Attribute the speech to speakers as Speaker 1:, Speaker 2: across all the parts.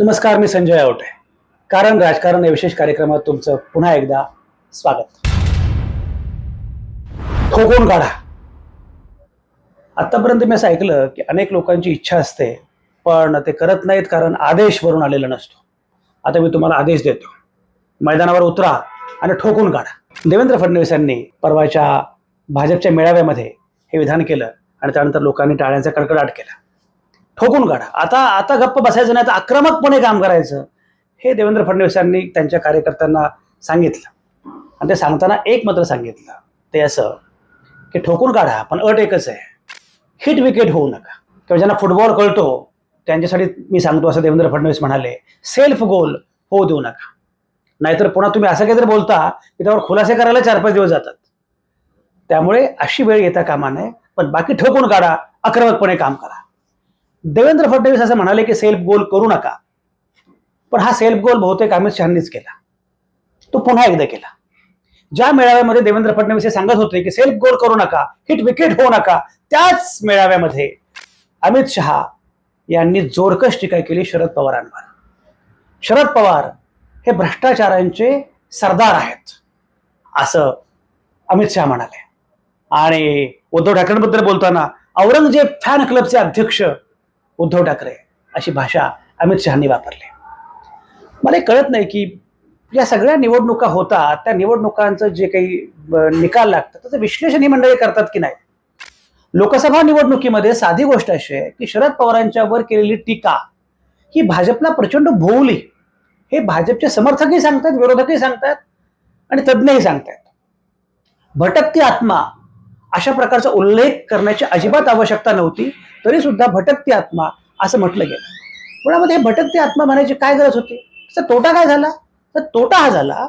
Speaker 1: नमस्कार मी संजय आवटे. कारण राजकारण या विशेष कार्यक्रमात तुमचं पुन्हा एकदा स्वागत. ठोकून काढा. आतापर्यंत मी असं ऐकलं की अनेक लोकांची इच्छा असते पण ते करत नाहीत कारण आदेश वरून आलेला नसतो. आता मी तुम्हाला आदेश देतो. मैदानावर उतरा आणि ठोकून काढा. देवेंद्र फडणवीस यांनी परवाच्या भाजपच्या मेळाव्यामध्ये हे विधान केलं आणि त्यानंतर लोकांनी टाळ्यांचा कडकडाट केला. ठोकून काढा. आता आता गप्प बसायचं नाही तर आक्रमकपणे काम करायचं. हे देवेंद्र फडणवीस यांनी त्यांच्या कार्यकर्त्यांना सांगितलं. आणि ते सांगताना एक मात्र सांगितलं. ते असं की ठोकून काढा पण अट एकच आहे. हिट विकेट होऊ नका. किंवा ज्यांना फुटबॉल कळतो त्यांच्यासाठी मी सांगतो असं देवेंद्र फडणवीस म्हणाले सेल्फ गोल होऊ देऊ नका. नाहीतर पुन्हा तुम्ही असं काहीतरी बोलता की त्यावर खुलासे करायला चार पाच दिवस जातात. त्यामुळे अशी वेळ येता कामा नये पण बाकी ठोकून काढा आक्रमकपणे काम करा. देवेंद्र फडणवीस असं म्हणाले की सेल्फ गोल करू नका. पण हा सेल्फ गोल बहुतेक अमित शहानीच केला. तो पुन्हा एकदा केला. ज्या मेळाव्यामध्ये देवेंद्र फडणवीस हे सांगत होते की सेल्फ गोल करू नका हिट विकेट होऊ नका त्याच मेळाव्यामध्ये अमित शहा यांनी जोरकस टीका केली शरद पवारांवर. शरद पवार हे भ्रष्टाचारांचे सरदार आहेत असं अमित शहा म्हणाले. आणि उद्धव ठाकरेंबद्दल बोलताना औरंगजेब फॅन क्लबचे अध्यक्ष उद्धव ठाकरे अशी भाषा अमित शहानी वापरली. मला हे कळत नाही की या सगळ्या निवडणुका होतात त्या निवडणुकांचं जे काही निकाल लागतात त्याचं विश्लेषण ही मंडळी करतात की नाही? लोकसभा निवडणुकीमध्ये साधी गोष्ट अशी आहे की शरद पवारांच्यावर केलेली टीका ही भाजपला प्रचंड भोवली. हे भाजपचे समर्थकही सांगतात विरोधकही सांगतात आणि तज्ज्ञही सांगतात भटकती आत्मा अशा प्रकारचा उल्लेख करण्याची अजिबात आवश्यकता नव्हती. तरी सुद्धा भटकती आत्मा असं म्हटलं गेलं. मुळामध्ये हे भटकती आत्मा म्हणायची काय गरज होती? त्याचा तोटा काय झाला? तर तोटा हा झाला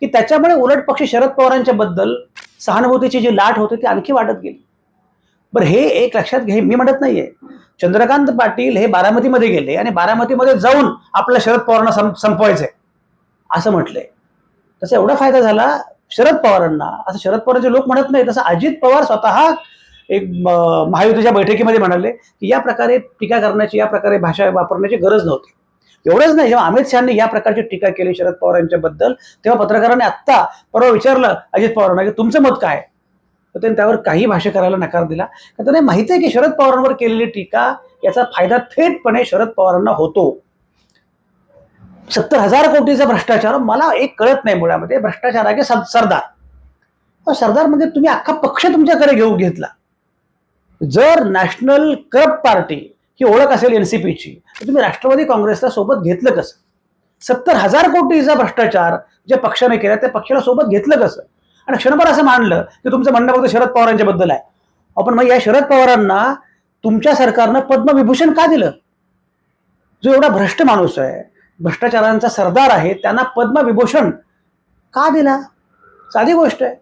Speaker 1: की त्याच्यामुळे उलट पक्षी शरद पवारांच्या बद्दल सहानुभूतीची जी लाट होती ती आणखी वाढत गेली. बरं हे एक लक्षात घे मी म्हणत नाहीये. चंद्रकांत पाटील हे बारामतीमध्ये गेले आणि बारामतीमध्ये जाऊन आपल्या शरद पवारांना संप संपवायचंय असं म्हटलंय. तसा एवढा फायदा झाला शरद पवारांना. असं शरद पवारांचे लोक म्हणत नाही तसं अजित पवार स्वतः एक महायुतीच्या बैठकीमध्ये म्हणाले की या प्रकारे टीका करण्याची या प्रकारे भाषा वापरण्याची गरज नव्हती. एवढंच नाही. जेव्हा अमित शहानी या प्रकारची टीका केली शरद पवार यांच्याबद्दल तेव्हा पत्रकारांनी आत्ता परवा विचारलं अजित पवारांना की तुमचं मत काय तर त्यांनी त्यावर काही भाष्य करायला नकार दिला. कारण त्यांना माहिती आहे की शरद पवारांवर केलेली टीका याचा फायदा थेटपणे शरद पवारांना होतो. सत्तर हजार कोटीचा भ्रष्टाचार मला एक कळत नाही मुळामध्ये. भ्रष्टाचाराचे सर- सरदार. सरदार म्हणजे तुम्ही अख्खा पक्ष तुमच्याकडे घेऊ घेतला. जर नॅशनल करप्ट पार्टी ही ओळख असेल एनसीपीची तर तुम्ही राष्ट्रवादी काँग्रेसला सोबत घेतलं कसं? सत्तर हजार कोटीचा भ्रष्टाचार ज्या पक्षाने केला त्या पक्षाला सोबत घेतलं कसं? आणि क्षणभर असं मानलं की तुमचं म्हणणं फक्त शरद पवारांच्या बद्दल आहे. आपण मग या शरद पवारांना तुमच्या सरकारनं पद्मविभूषण का दिलं? जो एवढा भ्रष्ट माणूस आहे भ्रष्टाचारांचा सरदार आहे त्यांना पद्मविभूषण का दिला? साधी गोष्ट आहे.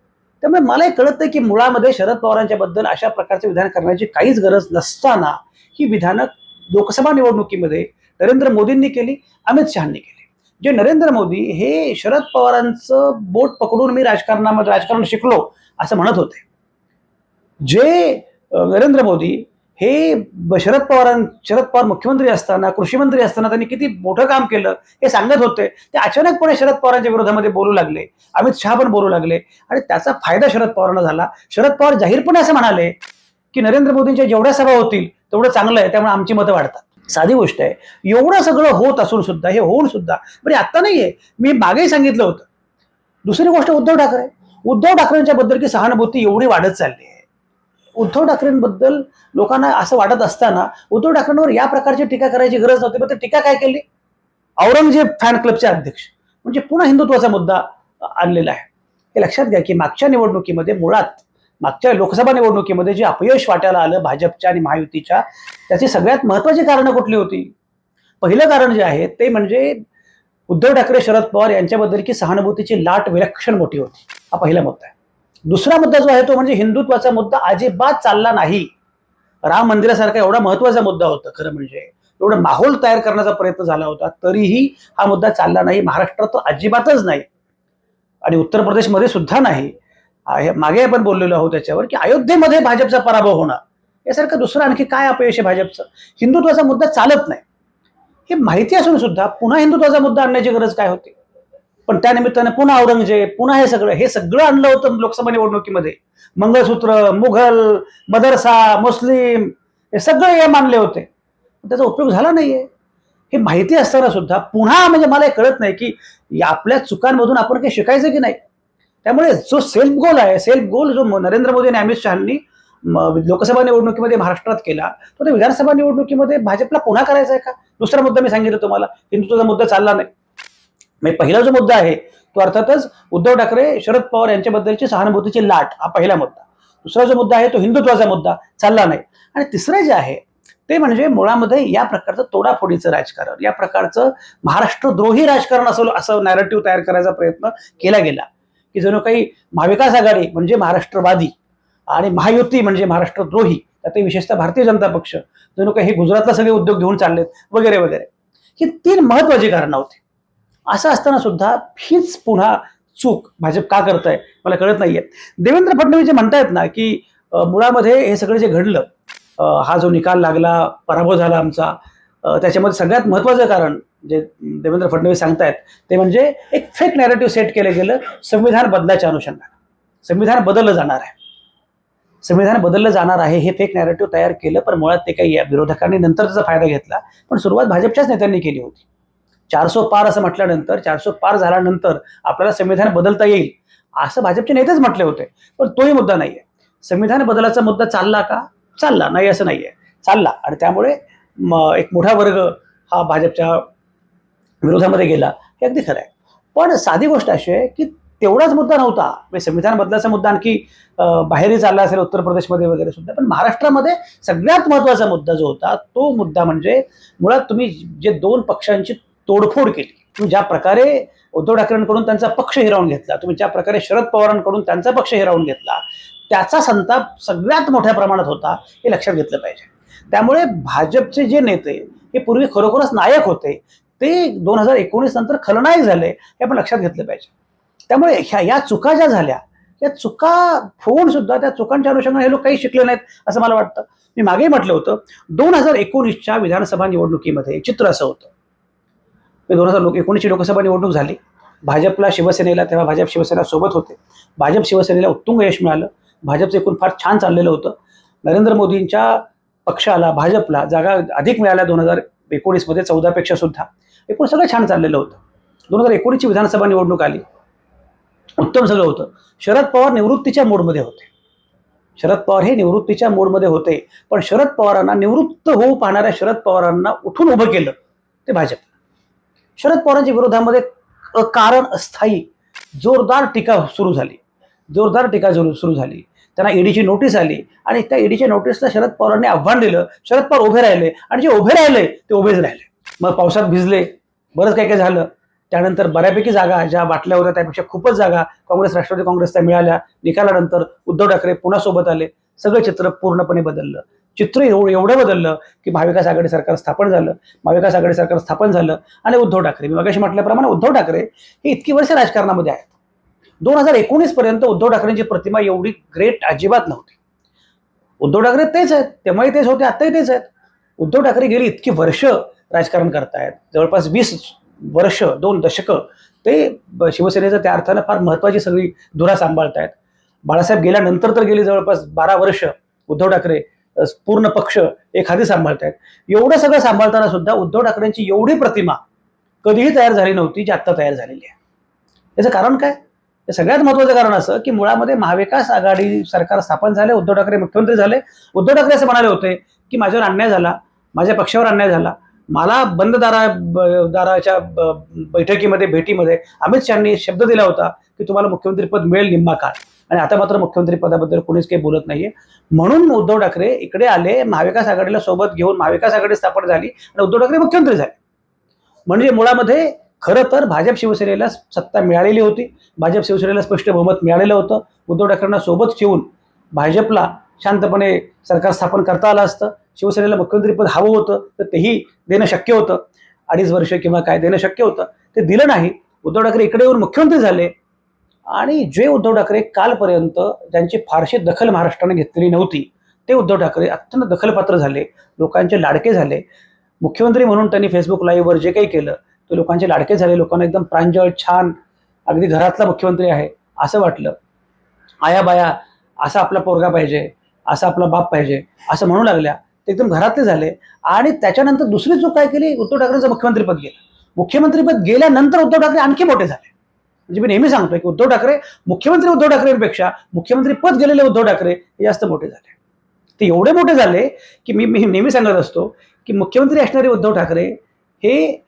Speaker 1: त्यामुळे मलाही कळत नाही की मुळामध्ये शरद पवारांच्या बद्दल अशा प्रकारचे विधान करण्याची काहीच गरज नसताना ही विधानं लोकसभा निवडणुकीमध्ये नरेंद्र मोदींनी केली अमित शहानी केली. जे नरेंद्र मोदी हे शरद पवारांचं बोट पकडून मी राजकारणामध्ये राजकारण शिकलो असं म्हणत होते. जे नरेंद्र मोदी हे शरद पवारां शरद पवार मुख्यमंत्री असताना कृषी मंत्री असताना त्यांनी किती मोठं काम केलं हे सांगत होते. ते अचानकपणे शरद पवारांच्या विरोधामध्ये बोलू लागले. अमित शहा पण बोलू लागले. आणि त्याचा फायदा शरद पवारांना झाला. शरद पवार जाहीरपणे असं म्हणाले की नरेंद्र मोदींच्या जेवढ्या सभा होतील तेवढं चांगलं आहे. त्यामुळे आमची मतं वाढतात. साधी गोष्ट आहे. एवढं सगळं होत असून सुद्धा हे होऊन सुद्धा बरे आता नाहीये. मी मागेही सांगितलं होतं. दुसरी गोष्ट उद्धव ठाकरे. उद्धव ठाकरेंच्या बद्दल की सहानुभूती एवढी वाढत चालली आहे. उद्धव ठाकरेंबद्दल लोकांना असं वाटत असताना उद्धव ठाकरेंवर या प्रकारची टीका करायची गरज नव्हती. पण ते टीका काय केली? औरंगजेब फॅन क्लबचे अध्यक्ष म्हणजे पुन्हा हिंदुत्वाचा मुद्दा आणलेला आहे. हे लक्षात घ्या की मागच्या निवडणुकीमध्ये मुळात मागच्या लोकसभा निवडणुकीमध्ये जे अपयश वाट्याला आलं भाजपच्या आणि महायुतीच्या त्याची सगळ्यात महत्वाची कारणं कुठली होती? पहिलं कारण जे आहे ते म्हणजे उद्धव ठाकरे शरद पवार यांच्याबद्दल की सहानुभूतीची लाट विलक्षण मोठी होती. हा पहिला मुद्दा आहे. दुसरा मुद्दा जो आहे तो म्हणजे हिंदुत्वाचा मुद्दा अजिबात चालला नाही. राम मंदिरासारखा एवढा महत्त्वाचा मुद्दा होता खरं म्हणजे. एवढं माहोल तयार करण्याचा प्रयत्न झाला होता तरीही हा मुद्दा चालला नाही. महाराष्ट्रात तर अजिबातच नाही. आणि उत्तर प्रदेशमध्ये सुद्धा नाही. हे मागे आपण बोललेलो आहोत त्याच्यावर की अयोध्येमध्ये भाजपचा पराभव होणार. यासारखं दुसरं आणखी काय अपयश आहे भाजपचं? हिंदुत्वाचा मुद्दा चालत नाही. हे माहिती असून सुद्धा पुन्हा हिंदुत्वाचा मुद्दा आणण्याची गरज काय होती? पण त्यानिमित्ताने पुन्हा औरंगजेब पुन्हा हे सगळं हे सगळं आणलं होतं लोकसभा निवडणुकीमध्ये. मंगळसूत्र मुघल मदरसा मुस्लिम हे सगळं हे मानले होते. त्याचा उपयोग झाला नाहीये. हे माहिती असताना सुद्धा पुन्हा म्हणजे मला हे कळत नाही की आपल्या चुकांमधून आपण काही शिकायचं की नाही. त्यामुळे जो सेल्फ गोल आहे सेल्फ गोल जो नरेंद्र मोदी आणि अमित शहानी लोकसभा निवडणुकीमध्ये महाराष्ट्रात केला तो विधानसभा निवडणुकीमध्ये भाजपला पुन्हा करायचा आहे का? दुसरा मुद्दा मी सांगितलं तुम्हाला हिंदुत्वाचा मुद्दा चालला नाही. म्हणजे पहिला जो मुद्दा आहे तो अर्थातच उद्धव ठाकरे शरद पवार यांच्याबद्दलची सहानुभूतीची लाट हा पहिला मुद्दा. दुसरा जो मुद्दा आहे तो हिंदुत्वाचा मुद्दा चालला नाही. आणि तिसरं जे आहे ते म्हणजे मुळामध्ये या प्रकारचं तोडाफोडीचं राजकारण या प्रकारचं महाराष्ट्रद्रोही राजकारण असं असं नॅरेटिव्ह तयार करायचा प्रयत्न केला गेला. की जणू काही महाविकास आघाडी म्हणजे महाराष्ट्रवादी आणि महायुती म्हणजे महाराष्ट्रद्रोही त्यात विशेषतः भारतीय जनता पक्ष जणू काही हे गुजरातला सगळे उद्योग घेऊन चाललेत वगैरे वगैरे. ही तीन महत्वाची कारणं होती. असं असताना सुद्धा हीच पुन्हा चूक भाजप का करत आहे मला कळत नाहीये. देवेंद्र फडणवीस जे म्हणतायत ना की मुळामध्ये हे सगळं जे घडलं हा जो निकाल लागला पराभव झाला आमचा त्याच्यामध्ये सगळ्यात महत्वाचं कारण जे देवेंद्र फडणवीस सांगतायत ते म्हणजे एक फेक नॅरेटिव्ह सेट केलं गेलं संविधान बदलाच्या अनुषंगानं. संविधान बदललं जाणार आहे. संविधान बदललं जाणार आहे हे फेक नॅरेटिव्ह तयार केलं पण मुळात ते काही या विरोधकांनी नंतर त्याचा फायदा घेतला पण सुरुवात भाजपच्याच नेत्यांनी केली होती. चारसो पार असं म्हटल्यानंतर चारसो पार झाल्यानंतर आपल्याला संविधान बदलता येईल असं भाजपचे नेतेच म्हटले होते. पण तोही मुद्दा नाहीये. संविधान बदलाचा मुद्दा चालला का? चालला. नाही असं नाहीये. चालला. आणि त्यामुळे म- एक मोठा वर्ग हा भाजपच्या विरोधामध्ये गेला हे अगदी खरं आहे. पण साधी गोष्ट अशी आहे की तेवढाच मुद्दा नव्हता. म्हणजे संविधान बदलाचा मुद्दा आणखी बाहेरही चालला असेल उत्तर प्रदेशमध्ये वगैरे सुद्धा पण महाराष्ट्रामध्ये सगळ्यात महत्त्वाचा मुद्दा जो होता तो मुद्दा म्हणजे मुळात तुम्ही जे दोन पक्षांची तोडफोड केली. तुम्ही ज्या प्रकारे उद्धव ठाकरेंकडून त्यांचा पक्ष हिरावून घेतला तुम्ही ज्या प्रकारे शरद पवारांकडून त्यांचा पक्ष हिरावून घेतला त्याचा संताप सगळ्यात मोठ्या प्रमाणात होता हे लक्षात घेतलं पाहिजे. त्यामुळे भाजपचे जे नेते हे पूर्वी खरोखरच नायक होते ते दोन हजार एकोणीस नंतर खलनायक झाले हे आपण लक्षात घेतलं पाहिजे. त्यामुळे ह्या या चुका ज्या झाल्या या चुका होऊन सुद्धा त्या चुकांच्या अनुषंगाने हे लोक काही शिकले नाहीत असं मला वाटतं. मी मागे म्हटलं होतं दोन हजार एकोणीसच्या विधानसभा निवडणुकीमध्ये चित्र असं होतं दोन हजार लोक एकोणीसची लोकसभा निवडणूक झाली. भाजपला शिवसेनेला तेव्हा भाजप शिवसेना सोबत होते. भाजप शिवसेनेला उत्तुंग यश मिळालं. भाजपचं एकूण फार छान चाललेलं होतं. नरेंद्र मोदींच्या पक्षाला भाजपला जागा अधिक मिळाल्या दोन हजार एकोणीसमध्ये चौदापेक्षा सुद्धा. एकूण सगळं छान चाललेलं होतं. दोन हजार एकोणीसची विधानसभा निवडणूक आली. उत्तम सगळं होतं. शरद पवार निवृत्तीच्या मोडमध्ये होते. शरद पवार हे निवृत्तीच्या मोडमध्ये होते. पण शरद पवारांना निवृत्त होऊ पाहणाऱ्या शरद पवारांना उठून उभं केलं ते भाजप. शरद पवारांच्या विरोधामध्ये कारण अस्थायी जोरदार टीका सुरू झाली. जोरदार टीका सुरू झाली. त्यांना ईडीची नोटीस आली आणि त्या ईडीच्या नोटीसला शरद पवारांनी आव्हान दिलं. शरद पवार उभे राहिले आणि जे उभे राहिले ते उभेच राहिले. मग पावसात भिजले. बरंच काही काय झालं. त्यानंतर बऱ्यापैकी जागा ज्या वाटल्या होत्या त्यापेक्षा खूपच जागा काँग्रेस राष्ट्रवादी काँग्रेसला मिळाल्या. निकालानंतर उद्धव ठाकरे पुन्हा सोबत आले. सगळं चित्र पूर्णपणे बदललं. चित्र एवढं एवढं बदललं की महाविकास आघाडी सरकार स्थापन झालं महाविकास आघाडी सरकार स्थापन झालं आणि उद्धव ठाकरे. मी मगाशी म्हटल्याप्रमाणे उद्धव ठाकरे हे इतकी वर्ष राजकारणामध्ये आहेत. दोन हजार एकोणीस पर्यंत उद्धव ठाकरेंची प्रतिमा एवढी ग्रेट अजिबात नव्हती. उद्धव ठाकरे तेच आहेत. तेव्हाही तेच होते आत्ताही तेच आहेत. उद्धव ठाकरे गेली इतकी वर्ष राजकारण करतायत. जवळपास वीस वर्ष दोन दशकं ते शिवसेनेचं त्या अर्थानं फार महत्वाची सगळी धुरा सांभाळतायत. बाळासाहेब गेल्यानंतर तर गेली जवळपास बारा वर्ष उद्धव ठाकरे पूर्ण पक्ष एखादी सांभाळतायत. एवढं सगळं सांभाळताना सुद्धा उद्धव ठाकरेंची एवढी प्रतिमा कधीही तयार झाली नव्हती जी आत्ता तयार झालेली आहे. याचं कारण काय? सगळ्यात महत्वाचं कारण असं की मुळामध्ये महाविकास आघाडी सरकार स्थापन झाले उद्धव ठाकरे मुख्यमंत्री झाले. उद्धव ठाकरे असं म्हणाले होते की माझ्यावर अन्याय झाला माझ्या पक्षावर अन्याय झाला. मला बंद दारा ब- दाराच्या ब- बैठकीमध्ये भेटीमध्ये अमित शहानी शब्द दिला होता की तुम्हाला मुख्यमंत्री पद मिळेल निम्मा काळ. आणि आता मात्र मुख्यमंत्री पदाबद्दल कोणीच काही बोलत नाहीये. म्हणून उद्धव ठाकरे इकडे आले महाविकास आघाडीला सोबत घेऊन महाविकास आघाडी स्थापन झाली आणि उद्धव ठाकरे मुख्यमंत्री झाले. म्हणजे मुळामध्ये खरं तर भाजप शिवसेनेला सत्ता मिळालेली होती. भाजप शिवसेनेला स्पष्ट बहुमत मिळालेलं होतं. उद्धव ठाकरेंना सोबत ठेवून भाजपला शांतपणे सरकार स्थापन करता आलं असतं. शिवसेनेला मुख्यमंत्रीपद हवं होतं तर तेही देणं शक्य होतं. अडीच वर्ष किंवा काय देणं शक्य होतं. ते दिलं नाही. उद्धव ठाकरे इकडे येऊन मुख्यमंत्री झाले. आणि जे उद्धव ठाकरे कालपर्यंत ज्यांची फारशी दखल महाराष्ट्राने घेतलेली नव्हती ते उद्धव ठाकरे अत्यंत दखलपात्र झाले लोकांचे लाडके झाले. मुख्यमंत्री म्हणून त्यांनी फेसबुक लाईव्हवर जे काही केलं ते लोकांचे लाडके झाले लोकांना एकदम प्रांजळ छान अगदी घरातला मुख्यमंत्री आहे असं वाटलं. आया बाया असा आपला पोरगा पाहिजे असा आपला बाप पाहिजे असं म्हणू लागल्या. ते एकदम घरातले झाले आणि त्याच्यानंतर दुसरी चूक काय केली? उद्धव ठाकरेंचं मुख्यमंत्रीपद गेलं. मुख्यमंत्रीपद गेल्यानंतर उद्धव ठाकरे आणखी मोठे झाले. म्हणजे मी नेहमी सांगतोय की उद्धव ठाकरे मुख्यमंत्री उद्धव ठाकरेंपेक्षा मुख्यमंत्री पद गेलेले उद्धव ठाकरे हे जास्त मोठे झाले. ते एवढे मोठे झाले की मी मी नेहमी सांगत असतो की मुख्यमंत्री असणारे उद्धव ठाकरे हे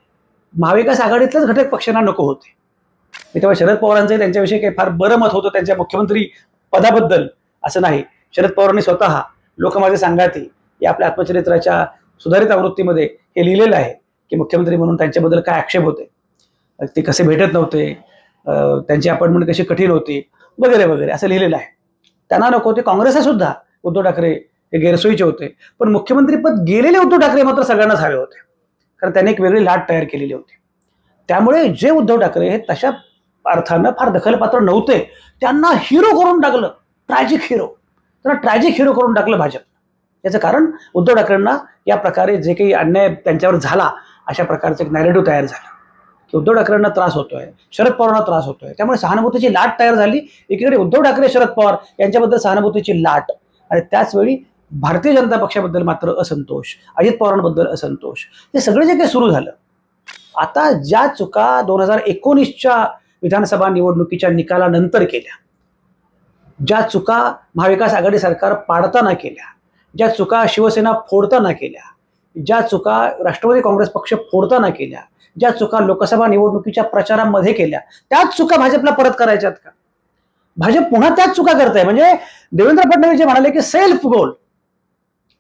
Speaker 1: महाविकास आघाडीतलेच घटक पक्षांना नको होते. मी तेव्हा शरद पवारांचं त्यांच्याविषयी काही फार बरं मत होतं त्यांच्या मुख्यमंत्री पदाबद्दल असं नाही. शरद पवारांनी स्वतः लोक माझे सांगाती या आपल्या आत्मचरित्राच्या सुधारित आवृत्तीमध्ये हे लिहिलेलं आहे की मुख्यमंत्री म्हणून त्यांच्याबद्दल काय आक्षेप होते? ते कसे भेटत नव्हते? त्यांची अपॉइंटमेंट कशी कठीण होती वगैरे वगैरे असं लिहिलेलं आहे. त्यांना नको होते काँग्रेसला सुद्धा उद्धव ठाकरे हे गैरसोयीचे होते. पण मुख्यमंत्रीपद गेलेले उद्धव ठाकरे मात्र सगळ्यांनाच हवे होते. कारण त्यांनी एक वेगळी लाट तयार केलेली होती. त्यामुळे जे उद्धव ठाकरे हे तशा अर्थानं फार दखलपात्र नव्हते त्यांना हिरो करून टाकलं ट्रॅजिक हिरो त्यांना ट्रॅजिक हिरो करून टाकलं भाजप याचं कारण उद्धव ठाकरेंना या प्रकारे जे काही अन्याय त्यांच्यावर झाला अशा प्रकारचं एक नॅरेटिव्ह तयार झालं. उद्धव ठाकरेंना त्रास होतोय शरद पवारांना त्रास होतोय. त्यामुळे सहानुभूतीची लाट तयार झाली. एकीकडे उद्धव ठाकरे शरद पवार यांच्याबद्दल सहानुभूतीची लाट आणि त्याचवेळी भारतीय जनता पक्षाबद्दल मात्र असंतोष अजित पवारांबद्दल असंतोष. हे सगळं जे काही सुरू झालं आता ज्या चुका दोन हजार एकोणीसच्या विधानसभा निवडणुकीच्या निकालानंतर केल्या ज्या चुका महाविकास आघाडी सरकार पाडताना केल्या ज्या चुका शिवसेना फोडताना केल्या ज्या चुका राष्ट्रवादी काँग्रेस पक्ष फोडताना केल्या ज्या चुका लोकसभा निवडणुकीच्या प्रचारामध्ये केल्या त्याच चुका भाजपला परत करायच्यात का? भाजप पुन्हा त्याच चुका करताय. म्हणजे देवेंद्र फडणवीस जे म्हणाले की सेल्फ गोल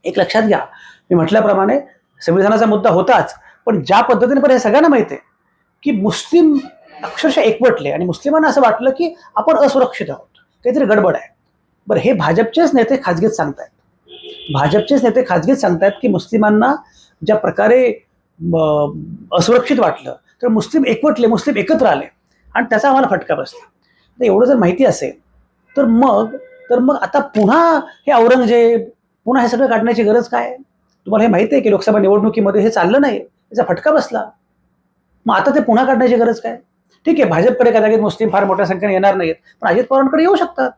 Speaker 1: एक लक्षात घ्या. मी म्हटल्याप्रमाणे संविधानाचा मुद्दा होताच पण ज्या पद्धतीने पण हे सगळ्यांना माहिती आहे की मुस्लिम अक्षरशः एकवटले आणि मुस्लिमांना असं वाटलं की आपण असुरक्षित आहोत. काहीतरी गडबड आहे. बरं हे भाजपचेच नेते खाजगीत सांगतायत. भाजपचेच नेते खाजगीत सांगतायत की मुस्लिमांना ज्या प्रकारे असुरक्षित वाटलं तर मुस्लिम एकवटले मुस्लिम एकत्र आले. आणि त्याचा आम्हाला फटका बसला. तर एवढं जर माहिती असेल तर मग तर मग आता पुन्हा हे औरंगजेब पुन्हा हे सगळं काढण्याची गरज काय? तुम्हाला हे माहिती आहे की लोकसभा निवडणुकीमध्ये हे चाललं नाही त्याचा फटका बसला. मग आता ते पुन्हा काढण्याची गरज काय? ठीक आहे भाजपकडे कदाचित मुस्लिम फार मोठ्या संख्येने येणार नाहीत पण अजित पवारांकडे येऊ शकतात.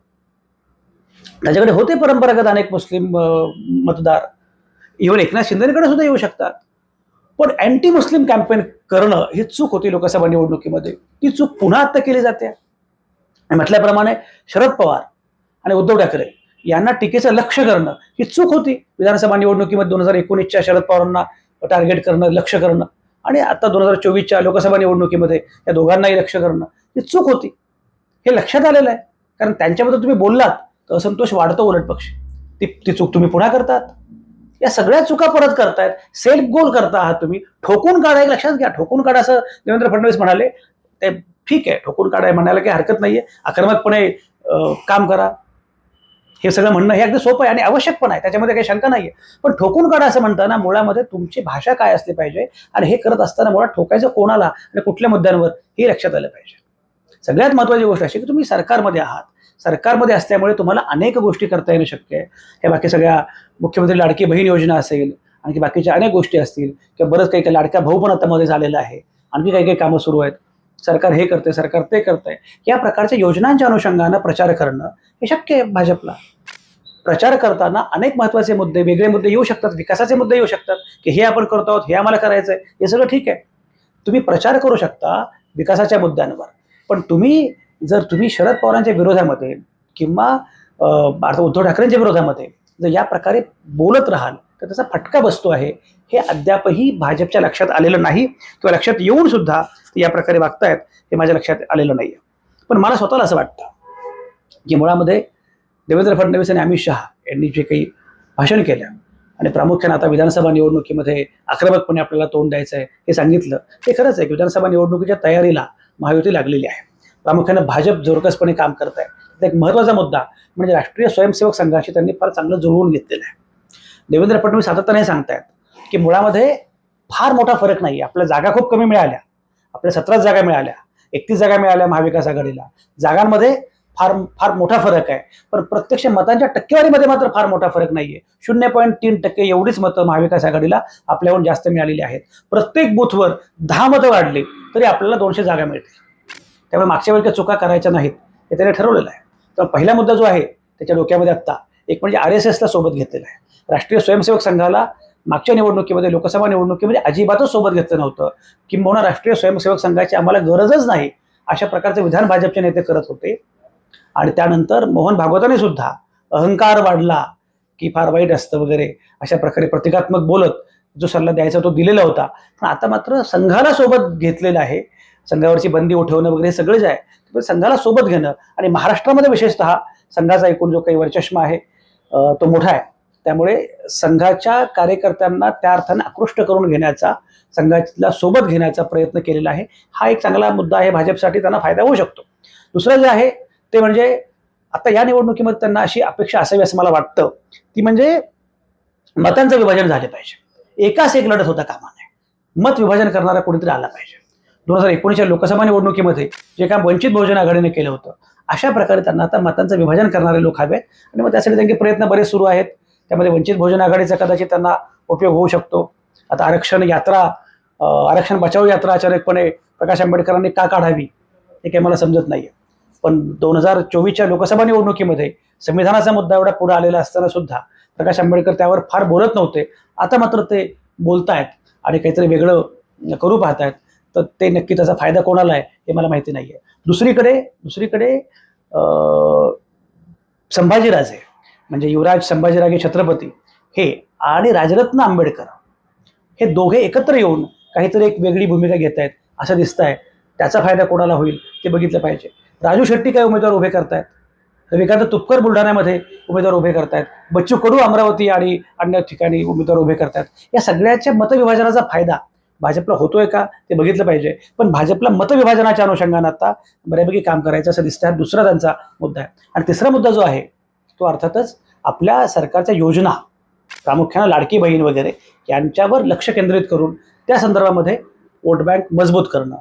Speaker 1: त्याच्याकडे होते परंपरागत अनेक मुस्लिम मतदार. इव्हन एकनाथ शिंदेकडे सुद्धा येऊ शकतात. पण अँटी मुस्लिम कॅम्पेन करणं ही चूक होती लोकसभा निवडणुकीमध्ये. ती चूक पुन्हा आता केली जाते. आणि म्हटल्याप्रमाणे शरद पवार आणि उद्धव ठाकरे यांना टीकेचं लक्ष करणं ही चूक होती. विधानसभा निवडणुकीमध्ये दोन हजार एकोणीसच्या शरद पवारांना टार्गेट करणं लक्ष करणं आणि आता दोन हजार चोवीसच्या लोकसभा निवडणुकीमध्ये या दोघांनाही लक्ष करणं ही चूक होती. हे लक्षात आलेलं आहे. कारण त्यांच्याबद्दल तुम्ही बोललात तर असंतोष वाढतो उलट पक्ष. ती ती चूक तुम्ही पुन्हा करतात. या सगळ्या चुका परत करतायत. सेल्फ गोल करता आहात तुम्ही. ठोकून काढा एक लक्षात घ्या. ठोकून काढा असं देवेंद्र फडणवीस म्हणाले. ते ठीक आहे. ठोकून काढाय म्हणायला काही हरकत नाहीये. आक्रमकपणे अं, काम करा. हे सगळं म्हणणं हे अगदी सोपं आहे आणि आवश्यक पण आहे. त्याच्यामध्ये काही शंका नाहीये. पण ठोकून काढा असं म्हणताना मुळामध्ये तुमची भाषा काय असली पाहिजे आणि हे करत असताना मुळात ठोकायचं कोणाला आणि कुठल्या मुद्द्यांवर हे लक्षात आलं पाहिजे. सगळ्यात महत्वाची गोष्ट अशी की तुम्ही सरकारमध्ये आहात. सरकारमध्ये असल्यामुळे तुम्हाला अनेक गोष्टी करता येणं शक्य आहे. हे बाकी सगळ्या मुख्यमंत्री लाडकी बहीण योजना असेल आणखी बाकीच्या अनेक गोष्टी असतील किंवा बरंच काही काही लाडक्या भाऊ पण आता मध्ये झालेला आहे. आणखी काही काही कामं सुरू आहेत. सरकार हे करते सरकार ते करतंय. या प्रकारच्या योजनांच्या अनुषंगानं प्रचार करणं हे शक्य आहे भाजपला. प्रचार करताना अनेक महत्त्वाचे मुद्दे वेगळे मुद्दे येऊ शकतात विकासाचे मुद्दे येऊ शकतात की हे आपण करतो आहोत हे आम्हाला करायचं आहे हे सगळं ठीक आहे. तुम्ही प्रचार करू शकता विकासाच्या मुद्द्यांवर. पण तुम्ही जर तुम्ही शरद पवारांच्या विरोधामध्ये किंवा अर्थात उद्धव ठाकरेंच्या विरोधामध्ये जर या प्रकारे बोलत राहाल तर त्याचा फटका बसतो आहे. हे अद्यापही भाजपच्या लक्षात आलेलं नाही. किंवा लक्षात येऊन सुद्धा ते या प्रकारे वागतायत हे माझ्या लक्षात आलेलं नाही पण मला स्वतःला असं वाटतं की मुळामध्ये देवेंद्र फडणवीस आणि अमित शहा यांनी जे काही भाषण केलं आणि प्रामुख्याने आता विधानसभा निवडणुकीमध्ये आक्रमकपणे आपल्याला तोंड द्यायचं आहे हे सांगितलं ते खरंच आहे की विधानसभा निवडणुकीच्या तयारीला महायुती लागलेली आहे. प्रामुख्याने भाजप जोरकसपणे काम करत आहे. एक महत्त्वाचा मुद्दा म्हणजे राष्ट्रीय स्वयंसेवक संघाशी त्यांनी फार चांगलं जुळवून घेतलेलं आहे. देवेंद्र फडणवीस सातत्याने सांगतायत की मुळामध्ये फार मोठा फरक नाही आपल्या जागा खूप कमी मिळाल्या. आपल्या सतराच जागा मिळाल्या. एकतीस जागा मिळाल्या महाविकास आघाडीला. जागांमध्ये फार फार मोठा फरक आहे. पण प्रत्यक्ष मतांच्या टक्केवारीमध्ये मात्र फार मोठा फरक नाहीये. शून्य पॉईंट तीन टक्के एवढीच मतं महाविकास आघाडीला आपल्याहून जास्त मिळालेली आहेत. प्रत्येक बूथवर दहा मतं वाढली तरी आपल्याला दोनशे जागा मिळतील. त्यामुळे मागच्या वेळी चुका करायच्या नाहीत हे त्याने ठरवलेलं आहे. तर पहिला मुद्दा जो आहे त्याच्या डोक्यामध्ये आत्ता एक म्हणजे आर एस एसला सोबत घेतलेला आहे. राष्ट्रीय स्वयंसेवक संघाला मागच्या निवडणुकीमध्ये लोकसभा निवडणुकीमध्ये अजिबातच सोबत घेतलं नव्हतं. किंबहुना राष्ट्रीय स्वयंसेवक संघाची आम्हाला गरजच नाही अशा प्रकारचे विधान भाजपचे नेते करत होते. आणि त्यानंतर मोहन भागवताने सुद्धा अहंकार वाढला की फार वाईट असतं वगैरे अशा प्रकारे प्रतिकात्मक बोलत जो सल्ला द्यायचा तो दिलेला होता. पण आता मात्र संघाला सोबत घेतलेला आहे. संघावरची बंदी उठवणं वगैरे सगळं जे आहे. संघाला सोबत घेणं आणि महाराष्ट्रामध्ये विशेषतः संघाचा एकूण जो काही वर्चष्म आहे तो मोठा आहे. त्यामुळे संघाच्या कार्यकर्त्यांना त्या अर्थाने आकृष्ट करून घेण्याचा संघाला सोबत घेण्याचा प्रयत्न केलेला आहे. हा एक चांगला मुद्दा आहे भाजपसाठी त्यांना फायदा होऊ शकतो. दुसरं जे आहे ते म्हणजे आता या निवडणुकीमध्ये त्यांना अशी अपेक्षा असावी असं मला वाटतं. ती म्हणजे मतांचं विभाजन झाले पाहिजे. एकाच एक लढत होता कामा नये. मत विभाजन करणारा कोणीतरी आला पाहिजे. दोन हजार एकोणीसच्या लोकसभा निवडणुकीमध्ये जे काम वंचित बहुजन आघाडीने केलं होतं अशा प्रकारे त्यांना आता मतांचं विभाजन करणारे लोक हवे आणि मग त्यासाठी त्यांचे प्रयत्न बरेच सुरू आहेत. त्यामध्ये वंचित बहुजन आघाडीचा कदाचित त्यांना उपयोग होऊ शकतो. आता आरक्षण यात्रा आरक्षण बचाव यात्रा अचानकपणे प्रकाश आंबेडकरांनी का काढावी हे काही मला समजत नाही आहे पण दोन हजार चोवीसच्या लोकसभा निवडणुकीमध्ये संविधानाचा मुद्दा एवढा पुढे आलेला असताना सुद्धा प्रकाश आंबेडकर त्यावर फार बोलत नव्हते. आता मात्र ते बोलतायत आणि काहीतरी वेगळं करू पाहतायत. तर ते नक्की त्याचा फायदा कोणाला आहे हे मला माहिती नाही आहे दुसरीकडे दुसरीकडे संभाजीराजे म्हणजे युवराज संभाजीराजे छत्रपती हे आणि राजरत्न आंबेडकर हे दोघे एकत्र येऊन काहीतरी एक वेगळी भूमिका घेत आहेत असं दिसत आहे त्याचा फायदा कोणाला होईल ते बघितलं पाहिजे. राजू शेट्टी काय उमेदवार उभे करतायत? रविकांत तुपकर बुलढाण्यामध्ये उमेदवार उभे करतायत. बच्चू कडू अमरावती आणि अन्य ठिकाणी उमेदवार उभे करतायत. या सगळ्याच्या मतविभाजनाचा फायदा भाजपला होतोय का ते बघितलं पाहिजे. पण भाजपला मतविभाजनाच्या अनुषंगानं आता बऱ्यापैकी काम करायचं असं दिसतं हा दुसरा त्यांचा मुद्दा आहे. आणि तिसरा मुद्दा जो आहे तो अर्थातच आपल्या सरकारच्या योजना प्रामुख्यानं लाडकी बहीण वगैरे यांच्यावर लक्ष केंद्रित करून त्या संदर्भामध्ये वोट बँक मजबूत करणं.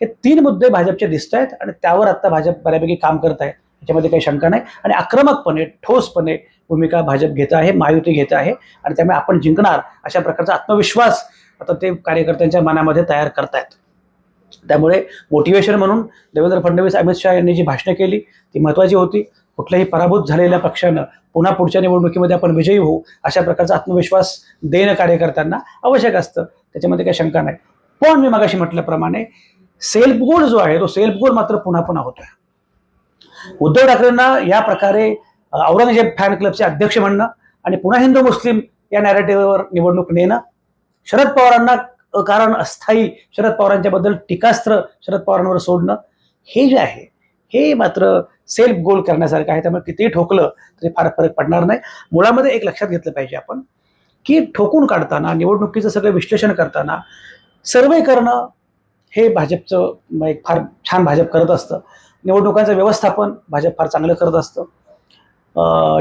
Speaker 1: हे तीन मुद्दे भाजपचे दिसत आहेत आणि त्यावर आत्ता भाजप बऱ्यापैकी काम करत आहे. याच्यामध्ये काही शंका नाही. आणि आक्रमकपणे ठोसपणे भूमिका भाजप घेत आहे महायुती घेत आहे. आणि त्यामुळे आपण जिंकणार अशा प्रकारचा आत्मविश्वास आता ते कार्यकर्त्यांच्या मनामध्ये तयार करतायत. त्यामुळे मोटिवेशन म्हणून देवेंद्र फडणवीस अमित शहा यांनी जी भाषणं केली ती महत्त्वाची होती. कुठल्याही पराभूत झालेल्या पक्षानं पुन्हा पुढच्या निवडणुकीमध्ये आपण विजयी होऊ अशा प्रकारचा आत्मविश्वास देणं कार्यकर्त्यांना आवश्यक असतं. त्याच्यामध्ये काही शंका नाही. पण मी मगाशी म्हटल्याप्रमाणे सेल्फ गोल जो आहे तो सेल्फ गोल मात्र पुन्हा पुन्हा होतोय. उद्धव ठाकरेंना या प्रकारे औरंगजेब फॅन क्लबचे अध्यक्ष म्हणणं आणि पुन्हा हिंदू मुस्लिम या नॅरेटिव्हवर निवडणूक नेणं शरद पवारांना कारण अस्थायी शरद पवारांच्या बद्दल टीकास्त्र शरद पवारांवर सोडणं हे जे आहे हे मात्र सेल्फ गोल करण्यासारखं आहे. त्यामुळे कितीही ठोकलं तरी फार फरक पडणार नाही. मुळामध्ये एक लक्षात घेतलं पाहिजे आपण की ठोकून काढताना निवडणुकीचं सगळं विश्लेषण करताना सर्वे करणं हे भाजपचं एक फार छान भाजप करत असतं. निवडणुकांचं व्यवस्थापन भाजप फार चांगलं करत असतं.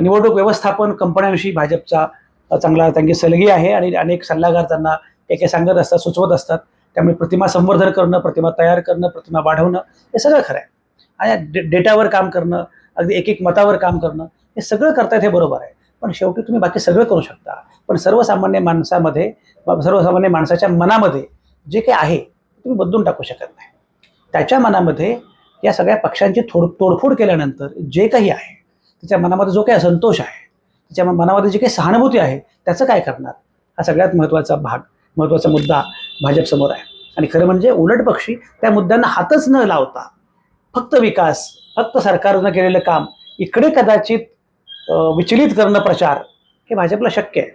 Speaker 1: निवडणूक व्यवस्थापन कंपन्यांविषयी भाजपचा चांगला त्यांची सलगी आहे आणि अनेक सल्लागार त्यांना काही काही सांगत असतात सुचवत असतात. त्यामुळे प्रतिमा संवर्धन करणं प्रतिमा तयार करणं प्रतिमा वाढवणं हे सगळं खरं आहे. आणि डे डेटावर काम करणं अगदी एक एक मतावर काम करणं हे सगळं करतायत हे बरोबर आहे. पण शेवटी तुम्ही बाकी सगळं करू शकता. पण सर्वसामान्य माणसामध्ये सर्वसामान्य माणसाच्या मनामध्ये जे काही आहे तुम्ही बदलून टाकू शकत नाही. त्याच्या मनामध्ये या सगळ्या पक्षांची थोड तोडफोड केल्यानंतर जे काही आहे त्याच्या मनामध्ये जो काही असंतोष आहे तिच्या मनामध्ये जी काही सहानुभूती आहे त्याचं काय करणार? हा सगळ्यात महत्त्वाचा भाग महत्त्वाचा मुद्दा भाजपसमोर आहे. आणि खरं म्हणजे उलट पक्षी त्या मुद्द्यांना हातच न लावता फक्त विकास फक्त सरकारनं केलेलं काम इकडे कदाचित विचलित करणं प्रचार हे भाजपला शक्य आहे.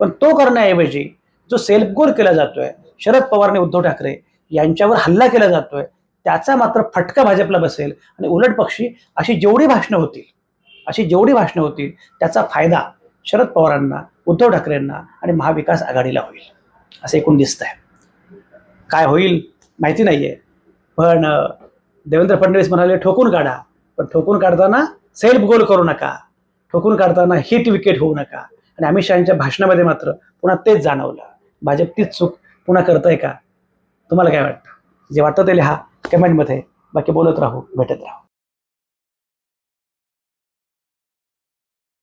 Speaker 1: पण तो करण्याऐवजी जो सेल्फ गोल केला जातोय शरद पवार आणि उद्धव ठाकरे यांच्यावर हल्ला केला जातोय त्याचा मात्र फटका भाजपला बसेल आणि उलट पक्षी अशी जेवढी भाषणं होतील अशी जेवढी भाषणं होतील त्याचा फायदा शरद पवारांना उद्धव ठाकरेंना आणि महाविकास आघाडीला होईल. असं एकूण दिसत आहे काय होईल माहिती नाही आहे पण देवेंद्र फडणवीस म्हणाले ठोकून काढा. पण ठोकून काढताना सेल्फ गोल करू नका. ठोकून काढताना हिट विकेट होऊ नका. आणि अमित शहाच्या भाषणामध्ये मात्र पुन्हा तेच जाणवलं. भाजप तीच चूक पुन्हा करताय का? तुम्हाला काय वाटतं? जे वाटतं ते लिहा कमेंटमध्ये. बाकी बोलत राहू भेटत राहू.